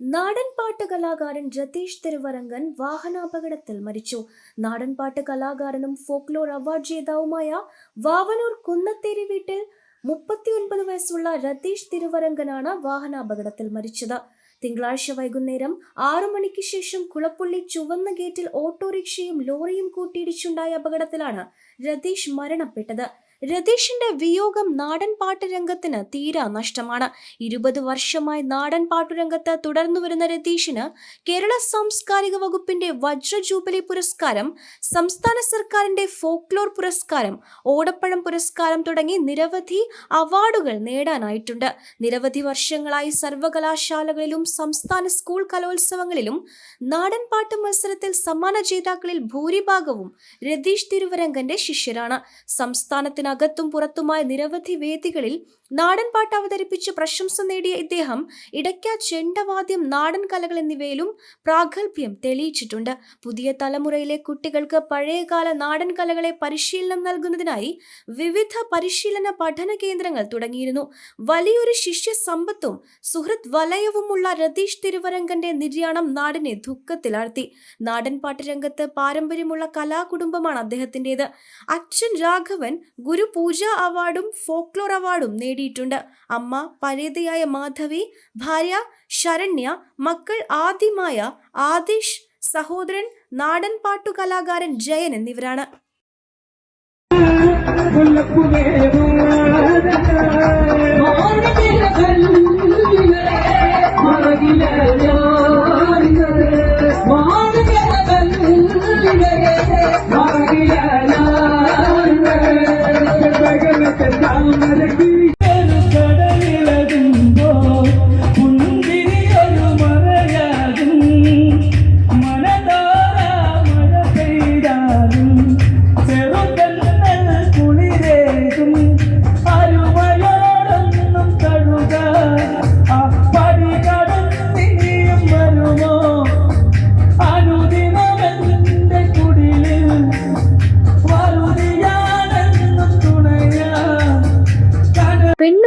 നാടൻപാട്ട് കലാകാരൻ രതീഷ് തിരുവരങ്കൻ വാഹനാപകടത്തിൽ മരിച്ചു. നാടൻപാട്ട് കലാകാരനും ഫോക്ലോർ അവാർഡ് ജേതാവുമായ വാവനൂർ കുന്നത്തേരി വീട്ടിൽ മുപ്പത്തിയൊൻപത് വയസ്സുള്ള രതീഷ് തിരുവരങ്കനാണ് വാഹനാപകടത്തിൽ മരിച്ചത്. തിങ്കളാഴ്ച വൈകുന്നേരം ആറു മണിക്ക് ശേഷം കുളപ്പുള്ളി ചുവന്ന ഗേറ്റിൽ ഓട്ടോറിക്ഷയും ലോറിയും കൂട്ടിയിടിച്ചുണ്ടായ അപകടത്തിലാണ് രതീഷ് മരണപ്പെട്ടത്. രതീഷിന്റെ വിയോഗം നാടൻ പാട്ടുരംഗത്തിന് തീരാ നഷ്ടമാണ്. ഇരുപത് വർഷമായി നാടൻ പാട്ടുരംഗത്ത് തുടർന്നു വരുന്ന രതീഷിന് കേരള സാംസ്കാരിക വകുപ്പിന്റെ വജ്ര ജൂബിലി പുരസ്കാരം സംസ്ഥാന സർക്കാരിന്റെ ഫോക്ലോർ പുരസ്കാരം ഓടപ്പഴം പുരസ്കാരം തുടങ്ങി നിരവധി അവാർഡുകൾ നേടാനായിട്ടുണ്ട്. നിരവധി വർഷങ്ങളായി സർവകലാശാലകളിലും സംസ്ഥാന സ്കൂൾ കലോത്സവങ്ങളിലും നാടൻ പാട്ട് മത്സരത്തിൽ സമ്മാന ജേതാക്കളിൽ ഭൂരിഭാഗവും രതീഷ് തിരുവരങ്കന്റെ ശിഷ്യരാണ്. സംസ്ഥാനത്തിനകത്തും പുറത്തുമായ നിരവധി വേദികളിൽ നാടൻ പാട്ട് അവതരിപ്പിച്ച് പ്രശംസ നേടിയ ഇദ്ദേഹം ഇടയ്ക്ക ചെണ്ടവാദ്യം നാടൻ കലകൾ എന്നിവയിലും പ്രാഗൽഭ്യം തെളിയിച്ചിട്ടുണ്ട്. പുതിയ തലമുറയിലെ കുട്ടികൾക്ക് പഴയകാല നാടൻ കലകളെ പരിശീലനം നൽകുന്നതിനായി വിവിധ പരിശീലന പഠന കേന്ദ്രങ്ങൾ തുടങ്ങിയിരുന്നു. വലിയൊരു ശിഷ്യ സമ്പത്തും സുഹൃത് വലയവുമുള്ള രതീഷ് തിരുവരങ്കന്റെ നിര്യാണം നാടിനെ ദുഃഖത്തിലാഴ്ത്തി. നാടൻ പാട്ട് രംഗത്ത് പാരമ്പര്യമുള്ള കലാകുടുംബമാണ് അദ്ദേഹത്തിന്റെത്. അച്ഛൻ രാഘവൻ ഗുരു പൂജ അവാർഡും ഫോക്ലോർ അവാർഡും നേടിയിട്ടുണ്ട്. അമ്മ പരേതയായ മാധവി ഭാര്യ ശരണ്യ മക്കൾ ആദ്യമായ ആദിഷ് സഹോദരൻ നാടൻ പാട്ടു കലാകാരൻ ജയൻ എന്നിവരാണ്.